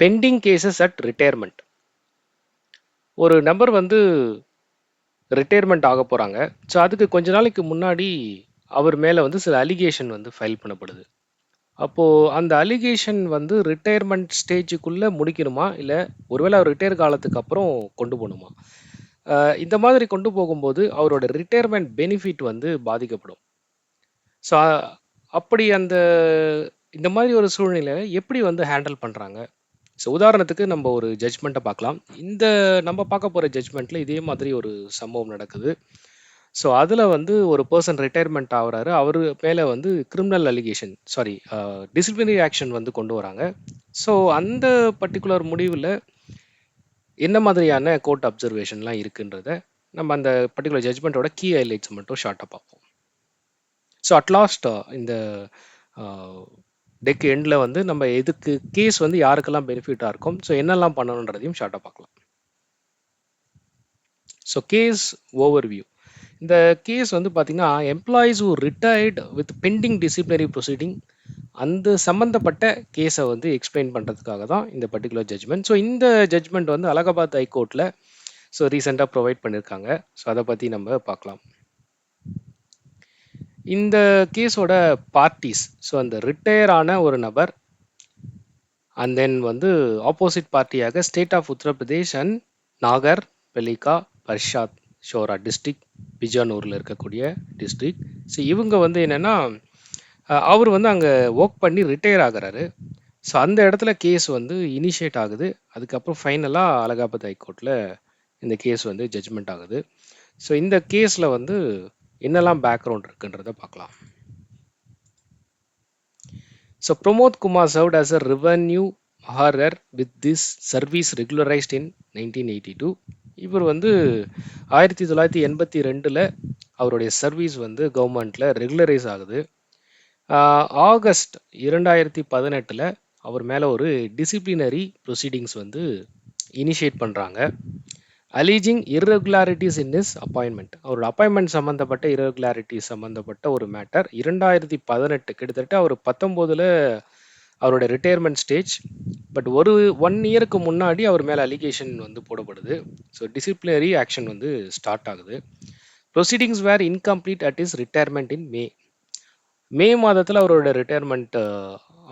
Bending cases at retirement ஒரு number வந்து retirement ஆக போகிறாங்க ஸோ அதுக்கு கொஞ்ச நாளைக்கு முன்னாடி அவர் மேலே வந்து சில அலிகேஷன் வந்து ஃபைல் பண்ணப்படுது. அப்போது அந்த அலிகேஷன் வந்து ரிட்டையர்மெண்ட் ஸ்டேஜுக்குள்ளே முடிக்கணுமா? இல்லை ஒருவேளை அவர் ரிட்டையர் காலத்துக்கு அப்புறம் கொண்டு போகணுமா? இந்த மாதிரி கொண்டு போகும்போது அவரோட ரிட்டையர்மெண்ட் பெனிஃபிட் வந்து பாதிக்கப்படும். ஸோ அப்படி அந்த இந்த மாதிரி ஒரு சூழ்நிலையை எப்படி வந்து ஹேண்டில் பண்ணுறாங்க ஸோ உதாரணத்துக்கு நம்ம ஒரு ஜட்ஜ்மெண்ட்டை பார்க்கலாம். இந்த நம்ம பார்க்க போகிற ஜட்ஜ்மெண்ட்டில் இதே மாதிரி ஒரு சம்பவம் நடக்குது. ஸோ அதில் வந்து ஒரு பர்சன் ரிட்டையர்மெண்ட் ஆகுறாரு. அவர் மேலே வந்து criminal allegation sorry disciplinary action வந்து கொண்டு வராங்க. ஸோ அந்த பர்டிகுலர் முடிவில் என்ன மாதிரியான கோர்ட் அப்சர்வேஷன்லாம் இருக்குன்றத நம்ம அந்த பர்டிகுலர் ஜட்ஜ்மெண்ட்டோட கீ ஹைலைட்ஸ் மட்டும் ஷார்ட்டாக பார்ப்போம். ஸோ அட்லாஸ்ட் இந்த டெக் எண்டில் வந்து நம்ம எதுக்கு கேஸ் வந்து யாருக்கெல்லாம் பெனிஃபிட்டாக இருக்கும்? ஸோ என்னெல்லாம் பண்ணணுன்றதையும் ஷார்ட்டாக பார்க்கலாம். ஸோ கேஸ் ஓவர் வியூ இந்த கேஸ் வந்து பார்த்தீங்கன்னா employees who retired with pending disciplinary proceeding அந்த சம்மந்தப்பட்ட கேஸை வந்து எக்ஸ்பிளைன் பண்ணுறதுக்காக தான் இந்த பர்டிகுலர் ஜட்ஜ்மெண்ட் ஸோ இந்த ஜட்ஜ்மெண்ட் வந்து அலகாபாத் ஹைகோர்ட்டில் ஸோ ரீசெண்டாக ப்ரொவைட் பண்ணியிருக்காங்க ஸோ அதை பற்றி நம்ம பார்க்கலாம். இந்த கேஸோட பார்ட்டிஸ் ஸோ அந்த ரிட்டையர் ஆன ஒரு நபர் அண்ட் தென் வந்து opposite பார்ட்டியாக state of Uttar Pradesh and Nagar Palika Parishad ஷோரா district பிஜானூரில் இருக்கக்கூடிய டிஸ்ட்ரிக் ஸோ இவங்க வந்து என்னென்னா அவர் வந்து அங்கே ஒர்க் பண்ணி ரிட்டையர் ஆகிறாரு. ஸோ அந்த இடத்துல கேஸ் வந்து இனிஷியேட் ஆகுது. அதுக்கப்புறம் ஃபைனலாக அலகாபாத் ஹைகோர்ட்டில் இந்த கேஸ் வந்து ஜட்ஜ்மெண்ட் ஆகுது. ஸோ இந்த கேஸில் வந்து என்னெல்லாம் பேக்ரவுண்ட் இருக்குன்றத பார்க்கலாம். So Pramod Kumar served as a revenue horror with this service regularised in nineteen eighty two இவர் வந்து ஆயிரத்தி தொள்ளாயிரத்தி எண்பத்தி ரெண்டில் அவருடைய சர்வீஸ் வந்து கவர்மெண்ட்டில் ரெகுலரைஸ் ஆகுது. ஆகஸ்ட் இரண்டாயிரத்தி பதினெட்டில் அவர் மேலே ஒரு டிசிப்ளினரி ப்ரொசீடிங்ஸ் வந்து இனிஷியேட் பண்ணுறாங்க அலீஜிங் இர்ரெகுலாரிட்டிஸ் இன் இஸ் அப்பாயின்மெண்ட் அவரோட அப்பாயின்மெண்ட் சம்மந்தப்பட்ட irregularities சம்மந்தப்பட்ட ஒரு மேட்டர் இரண்டாயிரத்தி பதினெட்டு கிட்டத்தட்ட அவர் பத்தொம்போதில் அவரோட ரிட்டையர்மெண்ட் ஸ்டேஜ் பட் ஒரு ஒன் இயருக்கு முன்னாடி அவர் மேலே அலிகேஷன் வந்து போடப்படுது. ஸோ டிசிப்ளினரி ஆக்ஷன் வந்து ஸ்டார்ட் ஆகுது. Proceedings were incomplete at is retirement in May May மாதத்தில் அவரோட ரிட்டையர்மெண்ட்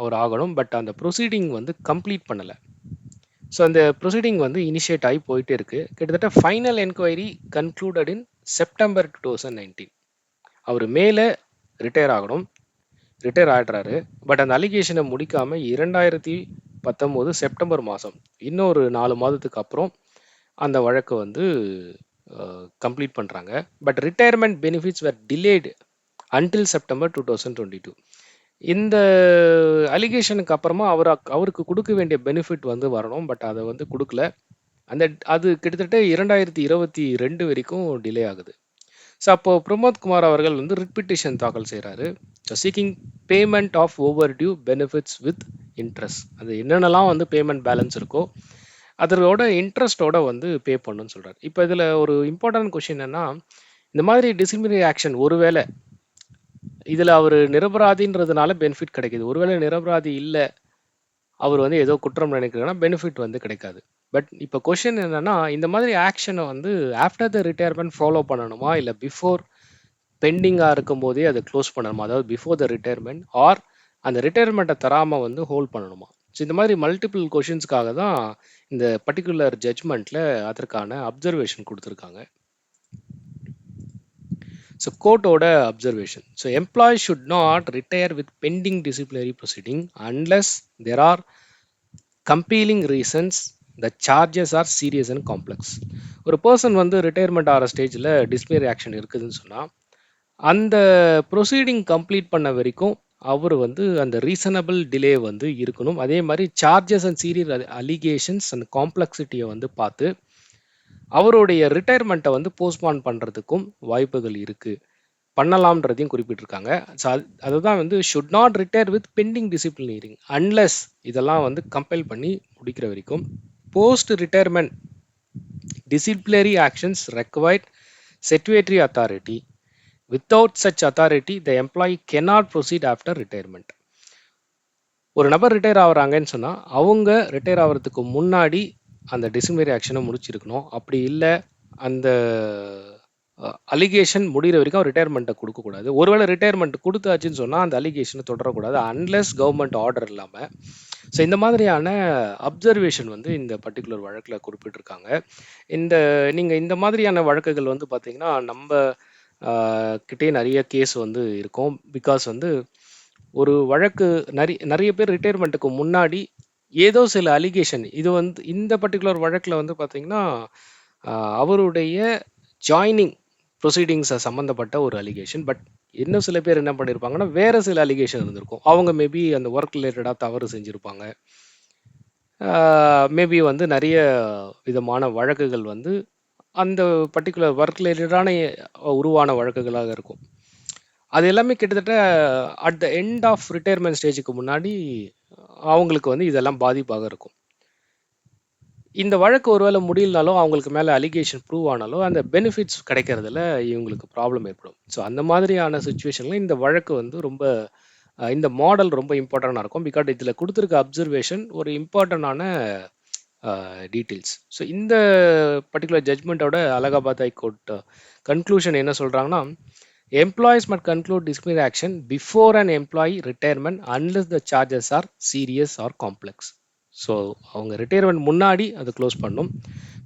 அவர் ஆகணும். பட் அந்த ப்ரொசீடிங் வந்து கம்ப்ளீட் பண்ணலை. ஸோ அந்த ப்ரொசீடிங் வந்து இனிஷியேட் ஆகி போயிட்டே இருக்கு. கிட்டத்தட்ட final enquiry concluded in September two thousand nineteen அவர் மேலே ரிட்டையர் ஆகணும். ரிட்டையர் ஆகிடுறாரு பட் அந்த அலிகேஷனை முடிக்காமல் இரண்டாயிரத்தி பத்தொம்போது செப்டம்பர் மாதம் இன்னொரு நாலு மாதத்துக்கு அப்புறம் அந்த வழக்கை வந்து கம்ப்ளீட் பண்ணுறாங்க but retirement benefits were delayed until September two thousand twenty two இந்த அலிகேஷனுக்கு அப்புறமா அவர் அவருக்கு கொடுக்க வேண்டிய பெனிஃபிட் வந்து வரணும் பட் அதை வந்து கொடுக்கல. அந்த அது கிட்டத்தட்ட இரண்டாயிரத்தி இருபத்தி ரெண்டு வரைக்கும் டிலே ஆகுது. ஸோ அப்போ பிரமோத் குமார் அவர்கள் வந்து ரிட்பிட்டிஷன் தாக்கல் செய்கிறாரு so seeking payment of overdue benefits with interest அது என்னென்னலாம் வந்து பேமெண்ட் பேலன்ஸ் இருக்கோ அதோட இன்ட்ரெஸ்ட்டோட வந்து பே பண்ணுன்னு சொல்கிறார் இப்போ இதில் ஒரு இம்பார்ட்டன்ட் கொஷின் என்னன்னா இந்த மாதிரி டிசிப்ளினரி ஆக்ஷன் ஒருவேளை இதில் அவர் நிரபராதின்றதுனால பெனிஃபிட் கிடைக்குது. ஒருவேளை நிரபராதி இல்லை அவர் வந்து ஏதோ குற்றம் நினைக்கிறாங்கன்னா பெனிஃபிட் வந்து கிடைக்காது. பட் இப்போ கொஷின் என்னன்னா இந்த மாதிரி ஆக்ஷனை வந்து ஆஃப்டர் த ரிட்டையர்மெண்ட் ஃபாலோ பண்ணணுமா? இல்லை பிஃபோர் பெண்டிங்காக இருக்கும் போதே அதை க்ளோஸ் பண்ணணுமா? அதாவது பிஃபோர் த ரிட்டையர்மெண்ட் ஆர் அந்த ரிட்டையர்மெண்ட்டை தராமல் வந்து ஹோல்ட் பண்ணணுமா? ஸோ இந்த மாதிரி மல்டிபிள் கொஷின்ஸ்க்காக தான் இந்த பர்டிகுலர் ஜட்ஜ்மெண்ட்டில் அதற்கான அப்சர்வேஷன் கொடுத்துருக்காங்க. So கோர்ட்டோட observation so employee should not retire with pending disciplinary proceeding unless there are compelling reasons the charges are serious and complex ஒரு பர்சன் வந்து ரிட்டையர்மெண்ட் ஆகிற ஸ்டேஜில் டிஸ்பிளே ஆக்ஷன் இருக்குதுன்னு சொன்னால் அந்த ப்ரொசீடிங் கம்ப்ளீட் பண்ண வரைக்கும் அவர் வந்து அந்த ரீசனபிள் டிலே வந்து இருக்கணும். அதே மாதிரி charges and serial allegations and காம்ப்ளெக்சிட்டியை வந்து பார்த்து அவருடைய ரிட்டையர்மெண்ட்டை வந்து போஸ்ட்பான் பண்ணுறதுக்கும் வாய்ப்புகள் இருக்குது பண்ணலாம்ன்றதையும் குறிப்பிட்டிருக்காங்க. ஸோ அது அதுதான் வந்து should not retire with pending disciplinary unless இதெல்லாம் வந்து கம்பைல் பண்ணி முடிக்கிற வரைக்கும். Post retirement disciplinary actions required statutory authority without such authority the employee cannot proceed after retirement ஒரு நபர் ரிட்டையர் ஆகுறாங்கன்னு சொன்னால் அவங்க ரிட்டையர் ஆகிறதுக்கு முன்னாடி அந்த டிசிப்ளினரி ஆக்ஷனை முடிச்சிருக்கணும். அப்படி இல்லை அந்த அலிகேஷன் முடிகிற வரைக்கும் ரிட்டையர்மெண்ட்டை கொடுக்கக்கூடாது. ஒருவேளை ரிட்டையர்மெண்ட் கொடுத்தாச்சுன்னு சொன்னால் அந்த அலிகேஷனை தொடரக்கூடாது. அன்லெஸ் கவர்மெண்ட் ஆர்டர் இல்லாமல் ஸோ இந்த மாதிரியான அப்சர்வேஷன் வந்து இந்த பர்டிகுலர் வழக்கில் குறிப்பிட்டிருக்காங்க. இந்த நீங்கள் இந்த மாதிரியான வழக்குகள் வந்து பார்த்தீங்கன்னா நம்ம கிட்டே நிறைய கேஸ் வந்து இருக்கும். பிகாஸ் வந்து ஒரு வழக்கு நிறைய நிறைய பேர் ரிட்டையர்மெண்ட்டுக்கு முன்னாடி ஏதோ சில அலிகேஷன் இது வந்து இந்த பர்டிகுலர் வழக்கில் வந்து பார்த்தீங்கன்னா அவருடைய ஜாயினிங் ப்ரொசீடிங்ஸை சம்மந்தப்பட்ட ஒரு அலிகேஷன் பட் இன்னும் சில பேர் என்ன பண்ணியிருப்பாங்கன்னா வேறு சில அலிகேஷன் இருந்திருக்கும். அவங்க மேபி அந்த ஒர்க் ரிலேட்டடாக தவறு செஞ்சுருப்பாங்க. மேபி வந்து நிறைய விதமான வழக்குகள் வந்து அந்த பர்டிகுலர் ஒர்க் ரிலேட்டடான உருவான வழக்குகளாக இருக்கும். அது எல்லாமே கிட்டத்தட்ட at the end of retirement ஸ்டேஜுக்கு முன்னாடி அவங்களுக்கு வந்து இதெல்லாம் பாதிப்பாக இருக்கும். இந்த வழக்கு ஒருவேளை முடியலனாலும் அவங்களுக்கு மேலே அலிகேஷன் ப்ரூவ் ஆனாலும் அந்த பெனிஃபிட்ஸ் கிடைக்கிறதுல இவங்களுக்கு ப்ராப்ளம் ஏற்படும். ஸோ அந்த மாதிரியான சுச்சுவேஷனில் இந்த வழக்கு வந்து ரொம்ப இந்த மாடல் ரொம்ப இம்பார்ட்டண்டாக இருக்கும். பிகாட் இதில் கொடுத்துருக்க அப்சர்வேஷன் ஒரு இம்பார்ட்டண்டான டீட்டெயில்ஸ் ஸோ இந்த பர்டிகுலர் ஜட்மெண்ட்டோட அலகாபாத் ஹைகோர்ட் கன்க்ளூஷன் என்ன சொல்கிறாங்கன்னா employees must conclude disciplinary action before and employee retirement unless the charges are serious or complex so அவங்க ரிட்டையர்மெண்ட் முன்னாடி அதை க்ளோஸ் பண்ணும்.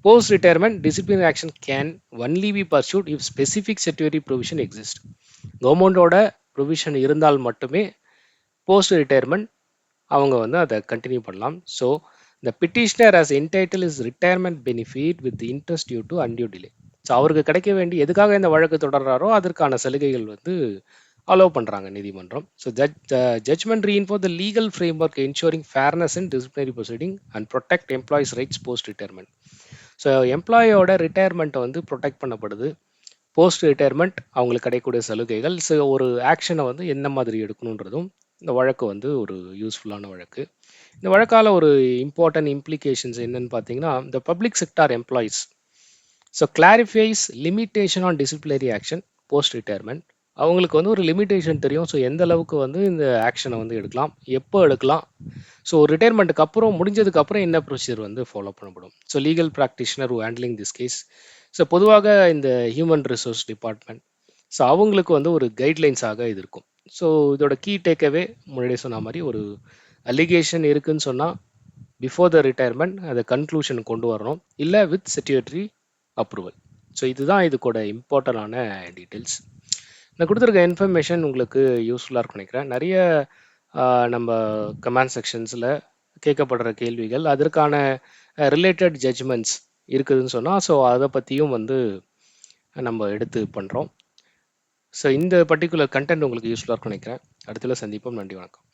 Post retirement disciplinary action can only be pursuit if specific security provision exist கவர்மெண்டோட provision இருந்தால் மட்டுமே post retirement அவங்க வந்து அதை கண்டினியூ பண்ணலாம். So the petitioner as entitled is retirement benefit with interest due to undue delay so அவருக்கு கிடைக்க வேண்டிய எதுக்காக இந்த வழக்கு தொடர்றாரோ அதற்கான சலுகைகள் வந்து அலோவ் பண்ணுறாங்க நீதிமன்றம். So judgment the legal framework ensuring fairness and disciplinary proceeding and protect employees rights post retirement so எம்ப்ளாயோட ரிட்டையர்மெண்ட்டை வந்து ப்ரொடெக்ட் பண்ணப்படுது. போஸ்ட் ரிட்டையர்மெண்ட் அவங்களுக்கு கிடைக்கக்கூடிய சலுகைகள் ஸோ ஒரு ஆக்ஷனை வந்து என்ன மாதிரி எடுக்கணுன்றதும் இந்த வழக்கு வந்து ஒரு யூஸ்ஃபுல்லான வழக்கு. இந்த வழக்கால ஒரு இம்பார்ட்டன்ட் இம்ப்ளிகேஷன்ஸ் என்னன்னு பார்த்தீங்கன்னா இந்த public sector employees so clarifies limitation on disciplinary action post retirement அவங்களுக்கு வந்து ஒரு லிமிட்டேஷன் தெரியும். ஸோ எந்த அளவுக்கு வந்து இந்த ஆக்ஷனை வந்து எடுக்கலாம் எப்போ எடுக்கலாம். ஸோ ரிட்டையர்மெண்ட்டுக்கு அப்புறம் முடிஞ்சதுக்கு அப்புறம் என்ன ப்ரொசீஜர் வந்து ஃபாலோ பண்ணப்படும்? So legal practitioner handling this case so பொதுவாக இந்த ஹியூமன் ரிசோர்ஸ் டிபார்ட்மெண்ட் ஸோ அவங்களுக்கு வந்து ஒரு கைட்லைன்ஸாக இது இருக்கும். ஸோ இதோட கீ டேக்கவே முன்னாடியே சொன்ன மாதிரி ஒரு அலிகேஷன் இருக்குன்னு சொன்னால் பிஃபோர் த ரிட்டையர்மெண்ட் அதை கன்க்ளூஷன் கொண்டு வரணும். இல்லை வித் செக்யூரிட்டி அப்ரூவல் ஸோ இதுதான் இதுக்கூட இம்பார்ட்டண்டான டீட்டெயில்ஸ் நான் கொடுத்துருக்க இன்ஃபர்மேஷன் உங்களுக்கு யூஸ்ஃபுல்லாக இருக்கும் நினைக்கிறேன். நிறைய நம்ம கமெண்ட் செக்ஷன்ஸில் கேட்கப்படுற கேள்விகள் அதற்கான ரிலேட்டட் ஜட்ஜ்மெண்ட்ஸ் இருக்குதுன்னு சொன்னால் ஸோ அதை பற்றியும் வந்து நம்ம எடுத்து பண்ணுறோம் ஸோ இந்த பர்டிகுலர் கண்டென்ட் உங்களுக்கு யூஸ்ஃபுல்லாக இருக்கும் நினைக்கிறேன். அடுத்துல சந்திப்போம். நன்றி வணக்கம்.